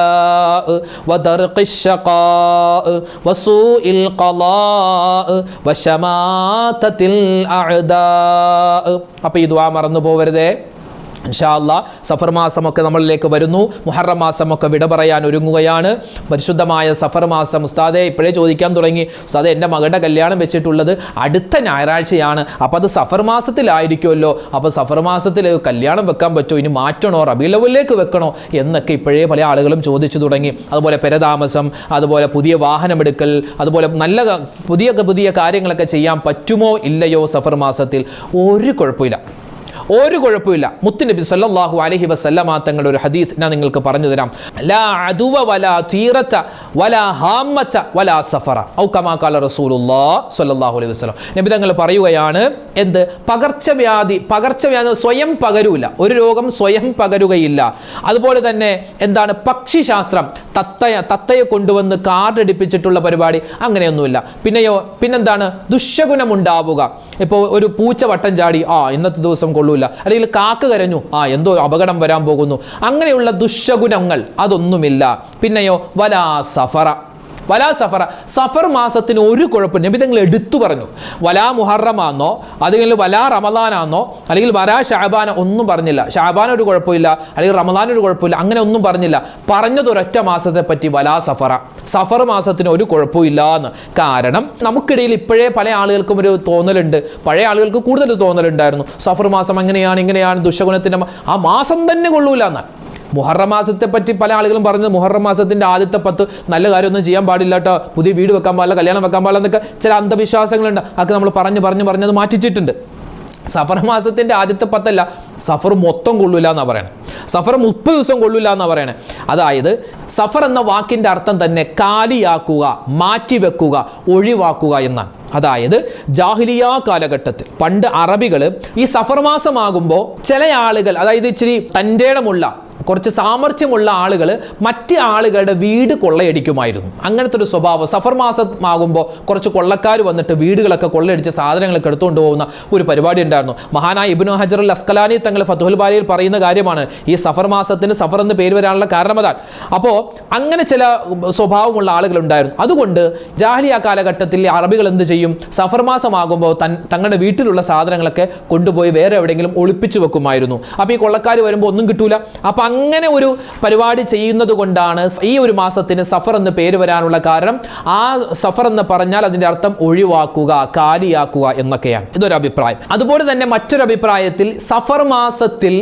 ശഖാ വസൂഇൽ ഖലാ അഅദാ അപ്പോൾ ഈ ദുആ മറന്നു പോവരുതേ ഇൻഷാല്ല സഫർ മാസമൊക്കെ നമ്മളിലേക്ക് വരുന്നു. മുഹറം മാസമൊക്കെ വിട പറയാൻ ഒരുങ്ങുകയാണ്. പരിശുദ്ധമായ സഫർ മാസം ഉസ്താദെ ഇപ്പോഴേ ചോദിക്കാൻ തുടങ്ങി. ഉസ്താദെ എന്റെ മകളുടെ കല്യാണം വെച്ചിട്ടുള്ളത് അടുത്ത ഞായറാഴ്ചയാണ്. അപ്പോൾ അത് സഫർ മാസത്തിലായിരിക്കുമല്ലോ. അപ്പോൾ സഫർ മാസത്തിൽ കല്യാണം വെക്കാൻ പറ്റുമോ? ഇനി മാറ്റണോ? റബിലവിലേക്ക് വെക്കണോ? എന്നൊക്കെ ഇപ്പോഴേ പല ആളുകളും ചോദിച്ചു തുടങ്ങി. അതുപോലെ പെരതാമസം അതുപോലെ പുതിയ വാഹനമെടുക്കൽ അതുപോലെ നല്ല പുതിയ പുതിയ കാര്യങ്ങളൊക്കെ ചെയ്യാൻ പറ്റുമോ? ഇല്ലയോ സഫർ മാസത്തിൽ? ഒരു കുഴപ്പമില്ല. ഒരു കുഴപ്പമില്ല. മുത്തുനബി സല്ലല്ലാഹു അലൈഹി വസല്ലമ തങ്ങളുടെ ഒരു ഹദീസ് ഞാൻ നിങ്ങൾക്ക് പറഞ്ഞു തരാം. ലാ അദുവ വലാ തീറത്ത വലാ ഹാമത്ത വലാ സഫറ. ഔക്കമാക്കാല കമാ സല്ലാഹു അലൈഹി വസല്ലം. നബി തങ്ങൾ പറയുകയാണ് എന്ത്? പകർച്ചവ്യാധി പകർച്ചവ്യാധി സ്വയം പകരൂല. ഒരു രോഗം സ്വയം പകരുകയില്ല. അതുപോലെ തന്നെ എന്താണ്? പക്ഷിശാസ്ത്രം. തത്തയ തത്തയെ കൊണ്ടുവന്ന് കാർഡ് അടിപ്പിച്ചിട്ടുള്ള പരിപാടി അങ്ങനെയൊന്നുമില്ല. പിന്നെയോ പിന്നെന്താണ്? ദുഷ്യഗുണമുണ്ടാവുക ഇപ്പോൾ ഒരു പൂച്ച വട്ടം ചാടി ആ ഇന്നത്തെ ദിവസം കൊള്ളൂല. അല്ലെങ്കിൽ കാക്ക കരഞ്ഞു. ആ എന്തോ അപകടം വരാൻ പോകുന്നു. അങ്ങനെയുള്ള ദുഷ്യഗുണങ്ങൾ അതൊന്നുമില്ല. പിന്നെയോ വലാ സഫറ. വലാ സഫറ. സഫർ മാസത്തിന് ഒരു കുഴപ്പം നബി തങ്ങൾ എടുത്തു പറഞ്ഞു. വലാ മുഹറമാന്നോ അല്ലെങ്കിൽ വലാ റമദാനാന്നോ അല്ലെങ്കിൽ വലാ ഷാബാന ഒന്നും പറഞ്ഞില്ല. ഷാബാൻ ഒരു കുഴപ്പമില്ല അല്ലെങ്കിൽ റമദാൻ ഒരു കുഴപ്പമില്ല അങ്ങനെ ഒന്നും പറഞ്ഞില്ല. പറഞ്ഞത് ഒരൊറ്റ മാസത്തെ പറ്റി വലാ സഫറ. സഫർ മാസത്തിന് ഒരു കുഴപ്പമില്ല എന്ന് കാരണം നമുക്കിടയിൽ ഇപ്പോഴേ പല ആളുകൾക്കും ഒരു തോന്നലുണ്ട്. പഴയ ആളുകൾക്ക് കൂടുതൽ തോന്നലുണ്ടായിരുന്നു. സഫർ മാസം അങ്ങനെയാണ് ഇങ്ങനെയാണ് ദുഷഗുണത്തിന്റെ ആ മാസം തന്നെ കൊള്ളൂല എന്നാണ് മുഹറം മാസത്തെ പറ്റി പല ആളുകളും പറഞ്ഞത് മുഹറം മാസത്തിന്റെ ആദ്യത്തെ പത്ത് നല്ല കാര്യമൊന്നും ചെയ്യാൻ പാടില്ല കേട്ടോ. പുതിയ വീട് വെക്കാൻ പാടില്ല കല്യാണം വെക്കാൻ പാടില്ല എന്നൊക്കെ ചില അന്ധവിശ്വാസങ്ങളുണ്ട്. അതൊക്കെ നമ്മൾ പറഞ്ഞു പറഞ്ഞു പറഞ്ഞത് മാറ്റിച്ചിട്ടുണ്ട്. സഫർ മാസത്തിന്റെ ആദ്യത്തെ പത്തല്ല സഫർ മൊത്തം കൊള്ളൂല എന്നാ പറയണേ. സഫർ മുപ്പത് ദിവസം കൊള്ളൂല എന്നാ പറയണേ. അതായത് സഫർ എന്ന വാക്കിന്റെ അർത്ഥം തന്നെ കാലിയാക്കുക മാറ്റിവെക്കുക ഒഴിവാക്കുക എന്നാണ്. അതായത് ജാഹിലിയ കാലഘട്ടത്തിൽ പണ്ട് അറബികൾ ഈ സഫർ മാസമാകുമ്പോൾ ചില ആളുകൾ അതായത് ഇച്ചിരി തന്റെടമുള്ള കുറച്ച് സാമർഥ്യമുള്ള ആളുകൾ മറ്റ് ആളുകളുടെ വീട് കൊള്ളയടിക്കുമായിരുന്നു. അങ്ങനത്തെ ഒരു സ്വഭാവം സഫർ മാസമാകുമ്പോൾ കുറച്ച് കൊള്ളക്കാർ വന്നിട്ട് വീടുകളൊക്കെ കൊള്ളയടിച്ച് സാധനങ്ങളൊക്കെ എടുത്തുകൊണ്ട് പോകുന്ന ഒരു പരിപാടി ഉണ്ടായിരുന്നു. മഹാനായ ഇബ്നു ഹജർ അസ്കലാനി തങ്ങൾ ഫതുൽ ബാലിയിൽ പറയുന്ന കാര്യമാണ്. ഈ സഫർ മാസത്തിന് സഫർ എന്ന് പേര് വരാനുള്ള കാരണം അതാണ്. അപ്പോൾ അങ്ങനെ ചില സ്വഭാവമുള്ള ആളുകൾ ഉണ്ടായിരുന്നു. അതുകൊണ്ട് ജാഹ്ലിയ കാലഘട്ടത്തിൽ അറബികൾ എന്ത് ചെയ്യും? സഫർ മാസമാകുമ്പോൾ തൻ തങ്ങളുടെ വീട്ടിലുള്ള സാധനങ്ങളൊക്കെ കൊണ്ടുപോയി വേറെ എവിടെയെങ്കിലും ഒളിപ്പിച്ചു വെക്കുമായിരുന്നു. അപ്പോൾ ഈ കൊള്ളക്കാർ വരുമ്പോൾ ഒന്നും കിട്ടൂല. അപ്പോൾ അങ്ങനെ ഒരു പരിപാടി ചെയ്യുന്നത് കൊണ്ടാണ് ഈ ഒരു മാസത്തിന് സഫർ എന്ന് പേര് വരാനുള്ള കാരണം ആ സഫർ എന്ന് പറഞ്ഞാൽ അതിന്റെ അർത്ഥം ഒഴിവാക്കുക കാലിയാക്കുക എന്നൊക്കെയാണ്. ഇതൊരു അഭിപ്രായം. അതുപോലെ തന്നെ മറ്റൊരു അഭിപ്രായത്തിൽ സഫർ മാസത്തിൽ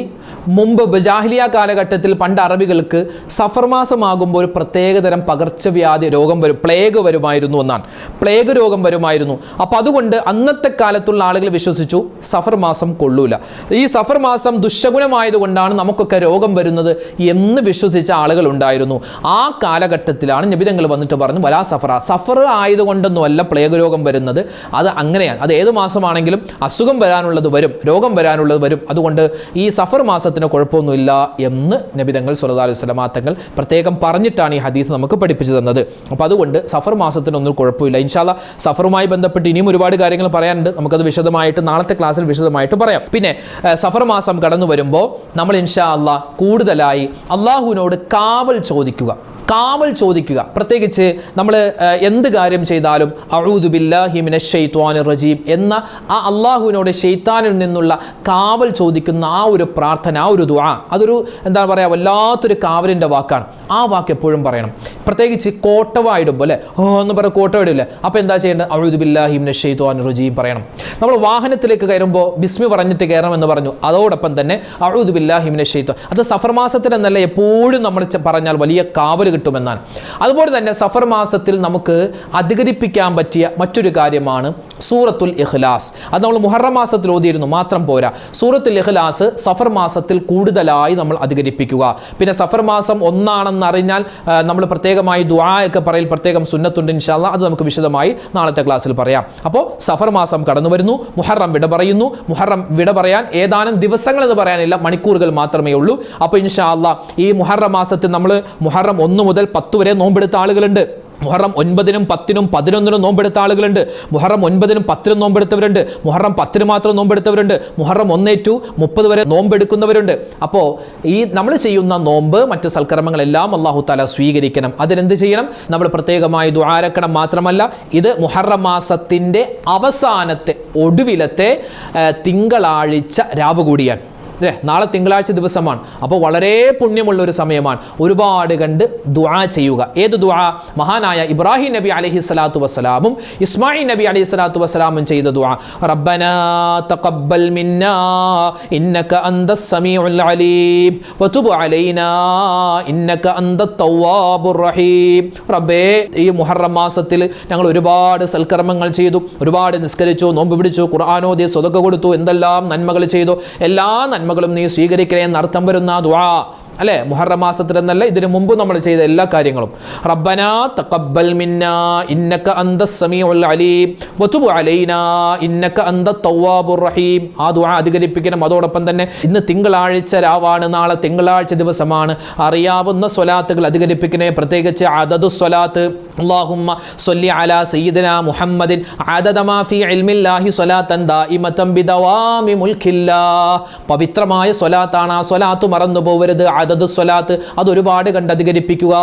മുമ്പ് ബജാഹ്ലിയ കാലഘട്ടത്തിൽ പണ്ട് അറബികൾക്ക് സഫർ മാസമാകുമ്പോൾ ഒരു പ്രത്യേകതരം പകർച്ചവ്യാധി രോഗം വരും പ്ലേഗ് വരുമായിരുന്നു എന്നാണ്. പ്ലേഗ് രോഗം വരുമായിരുന്നു. അപ്പോൾ അതുകൊണ്ട് അന്നത്തെ കാലത്തുള്ള ആളുകൾ വിശ്വസിച്ചു സഫർ മാസം കൊള്ളൂല. ഈ സഫർ മാസം ദുശഗുണമായതുകൊണ്ടാണ് നമുക്കൊക്കെ രോഗം വരുന്നത് എന്ന് വിശ്വസിച്ച ആളുകൾ ഉണ്ടായിരുന്നു. ആ കാലഘട്ടത്തിലാണ് നിബിതങ്ങൾ വന്നിട്ട് പറഞ്ഞു വലാ സഫറ. സഫർ ആയതുകൊണ്ടൊന്നുമല്ല പ്ലേഗ് രോഗം വരുന്നത്. അത് അങ്ങനെയാണ്. അത് ഏത് മാസമാണെങ്കിലും അസുഖം വരാനുള്ളത് വരും രോഗം വരാനുള്ളത് വരും. അതുകൊണ്ട് ഈ സഫർ മാസത്തിന് കുഴപ്പമൊന്നുമില്ല എന്ന് നബിതങ്ങൾ സുല്ലാ അലൈഹി പ്രത്യേകം പറഞ്ഞിട്ടാണ് ഈ ഹദീസ് നമുക്ക് പഠിപ്പിച്ചു തന്നത്. അപ്പോൾ അതുകൊണ്ട് സഫർ മാസത്തിനൊന്നും കുഴപ്പമില്ല. ഇൻഷാല്ല സഫറുമായി ബന്ധപ്പെട്ട് ഇനിയും ഒരുപാട് കാര്യങ്ങൾ പറയാനുണ്ട്. നമുക്കത് വിശദമായിട്ട് നാളത്തെ ക്ലാസ്സിൽ വിശദമായിട്ട് പറയാം. പിന്നെ സഫർ മാസം കടന്നു വരുമ്പോൾ നമ്മൾ ഇൻഷാ അള്ളാഹ് കൂടുതലായി അള്ളാഹുവിനോട് കാവൽ ചോദിക്കുക. കാവൽ ചോദിക്കുക. പ്രത്യേകിച്ച് നമ്മൾ എന്ത് കാര്യം ചെയ്താലും അഴൂദു ബില്ലാഹി മിനശ് റജീം എന്ന ആ അള്ളാഹുവിനോട് ഷെയ്ത്താനിൽ നിന്നുള്ള കാവൽ ചോദിക്കുന്ന ആ ഒരു പ്രാർത്ഥന ആ ഒരു ദുആ അതൊരു എന്താ പറയുക വല്ലാത്തൊരു കാവലിന്റെ വാക്കാണ്. ആ വാക്ക് എപ്പോഴും പറയണം. പ്രത്യേകിച്ച് കോട്ടവായിടുമ്പോൾ അല്ലേ? ഓ എന്ന് പറയുക കോട്ടവായിടില്ലേ അപ്പോൾ എന്താ ചെയ്യേണ്ടത്? അഴൂദു ബില്ലാഹി മിനശ് റജീം പറയണം. നമ്മൾ വാഹനത്തിലേക്ക് കയറുമ്പോൾ ബിസ്മി പറഞ്ഞിട്ട് കയറണമെന്ന് പറഞ്ഞു. അതോടൊപ്പം തന്നെ അഴൂദു ബില്ലാഹി മിനശ് ഷൈത്വാൻ അത് സഫർ മാസത്തിൽ എന്നല്ല എപ്പോഴും നമ്മൾ പറഞ്ഞാൽ വലിയ കാവൽ കിട്ടുമെന്നാണ്. അതുപോലെ തന്നെ സഫർ മാസത്തിൽ നമുക്ക് അധികരിപ്പിക്കാൻ പറ്റിയ മറ്റൊരു കാര്യമാണ് സൂറത്തുൽ ഇഖ്ലാസ്. അത് നമ്മൾ മുഹറം മാസത്തിൽ ഓതിയിരുന്നു മാത്രം പോരാ. സൂറത്തുൽ ഇഖ്ലാസ് സഫർ മാസത്തിൽ കൂടുതലായി നമ്മൾ അധികരിപ്പിക്കുക. പിന്നെ സഫർ മാസം ഒന്നാണെന്ന് അറിഞ്ഞാൽ നമ്മൾ പ്രത്യേകമായി ദുആ ഒക്കെ പറയൽ പ്രത്യേകം സുന്നത്തുണ്ട് ഇൻഷാല്ല അത് നമുക്ക് വിശദമായി നാളത്തെ ക്ലാസ്സിൽ പറയാം. അപ്പോൾ സഫർ മാസം കടന്നു വരുന്നു മുഹറം വിട പറയുന്നു. മുഹറം വിട പറയാൻ ഏതാനും ദിവസങ്ങൾ എന്ന് പറയാനില്ല മണിക്കൂറുകൾ മാത്രമേ ഉള്ളൂ. അപ്പോൾ ഇൻഷാ അല്ലാ ഈ മുഹറം മാസത്തിൽ നമ്മൾ മുഹറം ഒന്ന് മുതൽ പത്ത് വരെ നോമ്പെടുത്ത ആളുകളുണ്ട്. മുഹറം ഒൻപതിനും പത്തിനും പതിനൊന്നിനും നോമ്പെടുത്ത ആളുകളുണ്ട്. മുഹറം ഒൻപതിനും പത്തിനും നോമ്പെടുത്തവരുണ്ട്. മുഹറം പത്തിന് മാത്രം നോമ്പെടുത്തവരുണ്ട്. മുഹറം ഒന്നേ ടു മുപ്പത് വരെ നോമ്പെടുക്കുന്നവരുണ്ട്. അപ്പോൾ ഈ നമ്മൾ ചെയ്യുന്ന നോമ്പ് മറ്റ് സൽക്കർമ്മങ്ങളെല്ലാം അള്ളാഹു താല സ്വീകരിക്കണം. അതിനെന്ത് ചെയ്യണം? നമ്മൾ പ്രത്യേകമായി ദ്വാരക്കണം മാത്രമല്ല ഇത് മുഹറം മാസത്തിന്റെ അവസാനത്തെ ഒടുവിലത്തെ തിങ്കളാഴ്ച രാവ് കൂടിയാണ്. അല്ലേ? നാളെ തിങ്കളാഴ്ച ദിവസമാണ്. അപ്പോൾ വളരെ പുണ്യമുള്ള ഒരു സമയമാണ്. ഒരുപാട് കണ്ട് ദുആ ചെയ്യുക. ഏത് ദുആ? മഹാനായ ഇബ്രാഹിം നബി അലൈഹി സ്വലാത്തു വസ്സലാമും ഇസ്മായിൽ നബി അലൈഹി സ്വലാത്തു വസ്സലാമും ചെയ്ത ദുആ. റബ്ബന തഖബ്ബൽ മിന്നാ ഇന്നക അന്ത സമീഉൽ അലീം. വതുബ് അലൈനാ ഇന്നക അന്ത തവ്വാബുർ റഹീം. റബ്ബേ ഈ മുഹറം മാസത്തിൽ ഞങ്ങൾ ഒരുപാട് സൽക്കർമ്മങ്ങൾ ചെയ്തു. ഒരുപാട് നിസ്കരിച്ചു നോമ്പ് പിടിച്ചു ഖുർആാനോദി സ്വതക്ക കൊടുത്തു എന്തെല്ലാം നന്മകൾ ചെയ്തു. എല്ലാ നന്മകളും നീ സ്വീകരിക്കണേ എന്നർത്ഥം വരുന്ന ദുആ. അല്ലേ? മുഹറം മാസത്തിൽ എന്നല്ല ഇതിനു മുമ്പ് നമ്മൾ ചെയ്ത എല്ലാ കാര്യങ്ങളും. റബ്ബന തഖബ്ബൽ മിന്ന ഇന്നക അന്ത സമീഉൽ അലീം വതുബ് അലൈന ഇന്നക അന്ത തവ്വാബുർ റഹീം. ആ ദുആ അധികരിപ്പിക്കണം. അതോടൊപ്പം തന്നെ ഇന്ന് തിങ്കളാഴ്ച രാവാണ് നാളെ തിങ്കളാഴ്ച ദിവസമാണ്. അറിയാവുന്ന സ്വലാത്തുകൾ അധികരിപ്പിക്കണേ. പ്രത്യേകിച്ച് അതതു സ്വലാത്ത് അള്ളാഹുമ്മ സൊല്ലി അല സയ്യിദന മുഹമ്മദിൻ ആദദമാ ഫി ഇൽമില്ലാഹി സ്വലാത്തൻ ദാഇമതം ബിദവാമി മുൽക്കില്ലാ പവിത്രമായ സ്വലാത്താണ്. ആ സ്വലാത്ത് മറന്നു പോവരുത് അതത് സ്വലാത്ത് അത് ഒരുപാട് കണ്ട് അധികരിപ്പിക്കുക.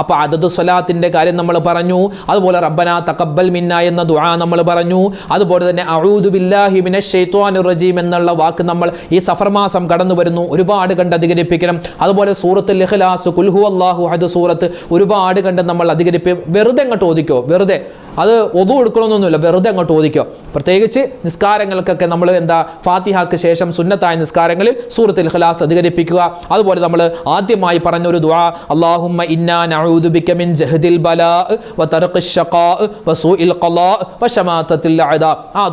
അപ്പോൾ അതത് സ്വലാത്തിന്റെ കാര്യം നമ്മൾ പറഞ്ഞു. അതുപോലെ റബ്ബന തക്കബൽ മിന്ന എന്ന ദുആ നമ്മൾ പറഞ്ഞു. അതുപോലെ തന്നെ അഊദു ബില്ലാഹി മിനശ് ശൈത്വാനിർ റജീം എന്നുള്ള വാക്ക് നമ്മൾ ഈ സഫർ മാസം കടന്നു വരുന്നു. ഒരുപാട് കണ്ട് അധികരിപ്പിക്കണം. അതുപോലെ സൂറത്ത് ലഹ്ലാസ് കുൽഹു അള്ളാഹു അഹദ് സൂറത്ത് ഒരുപാട് കണ്ട് നമ്മൾ അധികരിപ്പി വെറുതെ അങ്ങോട്ട് ഓദിക്കോ വെറുതെ. അത് ഒതു എടുക്കണമെന്നൊന്നുമില്ല വെറുതെ അങ്ങോട്ട് ഓദിക്കുക പ്രത്യേകിച്ച് നിസ്കാരങ്ങൾക്കൊക്കെ നമ്മൾ എന്താ ഫാത്തിഹാക്ക് ശേഷം സുന്നത്തായ നിസ്കാരങ്ങളിൽ സൂറത്തുൽ ഖലാസ് അധികരിപ്പിക്കുക. അതുപോലെ നമ്മൾ ആദ്യമായി പറഞ്ഞ ഒരു ദുആ അല്ലാഹുമ്മ ഇന്നാ നഊദു ബിക മിൻ ജഹദിൽ ആ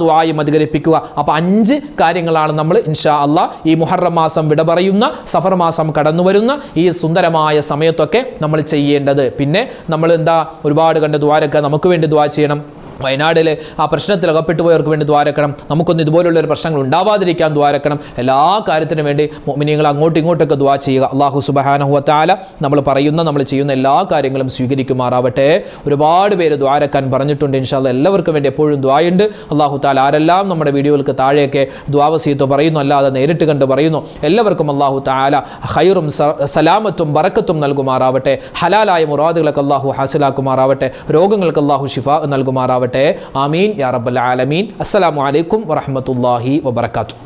അധികരിപ്പിക്കുക. അപ്പോൾ അഞ്ച് കാര്യങ്ങളാണ് നമ്മൾ ഇൻഷാ അല്ലാ ഈ മുഹറം മാസം വിട പറയുന്ന സഫർ മാസം കടന്നു വരുന്ന ഈ സുന്ദരമായ സമയത്തൊക്കെ നമ്മൾ ചെയ്യേണ്ടത്. പിന്നെ നമ്മൾ എന്താ ഒരുപാട് കണ്ട ദ്വാരക്ക നമുക്ക് വേണ്ടി ദ്വാ ചെയ്യണം. വയനാട്ടിൽ ആ പ്രശ്നത്തിൽ അകപ്പെട്ടു പോയവർക്ക് വേണ്ടി ദ്വാരക്കണം. നമുക്കൊന്നും ഇതുപോലുള്ള ഒരു പ്രശ്നങ്ങൾ ഉണ്ടാവാതിരിക്കാൻ ദ്വാരക്കണം. എല്ലാ കാര്യത്തിനും വേണ്ടി നിങ്ങൾ അങ്ങോട്ടും ഇങ്ങോട്ടൊക്കെ ദ്വാ ചെയ്യുക. അള്ളാഹു സുബഹാനഹുവത്താല നമ്മൾ പറയുന്ന നമ്മൾ ചെയ്യുന്ന എല്ലാ കാര്യങ്ങളും സ്വീകരിക്കുമാറാവട്ടെ. ഒരുപാട് പേര് ദ്വാരക്കാൻ പറഞ്ഞിട്ടുണ്ട്. ഇൻഷാല്ല എല്ലാവർക്കും വേണ്ടി എപ്പോഴും ദ്വായുണ്ട്. അള്ളാഹു താല ആരെല്ലാം നമ്മുടെ വീഡിയോകൾക്ക് താഴെയൊക്കെ ദ്വാവസീത്ത് പറയുന്നു അല്ലാതെ നേരിട്ട് കണ്ട് പറയുന്നു എല്ലാവർക്കും അള്ളാഹു താല ഹൈറും സലാമത്തും ബറക്കത്തും നൽകുമാറാവട്ടെ. ഹലാലായ മുറാദുകളൊക്കെ അള്ളാഹു ഹാസിലാക്കുമാറാവട്ടെ. രോഗങ്ങൾക്ക് അള്ളാഹു ഷിഫ നൽകുമാറാവട്ടെ. ആമീൻ. യാ റബ്ബൽ ആലമീൻ. അസ്സലാമു അലൈക്കും വറഹ്മത്തുള്ളാഹി വബറകാതുഹു.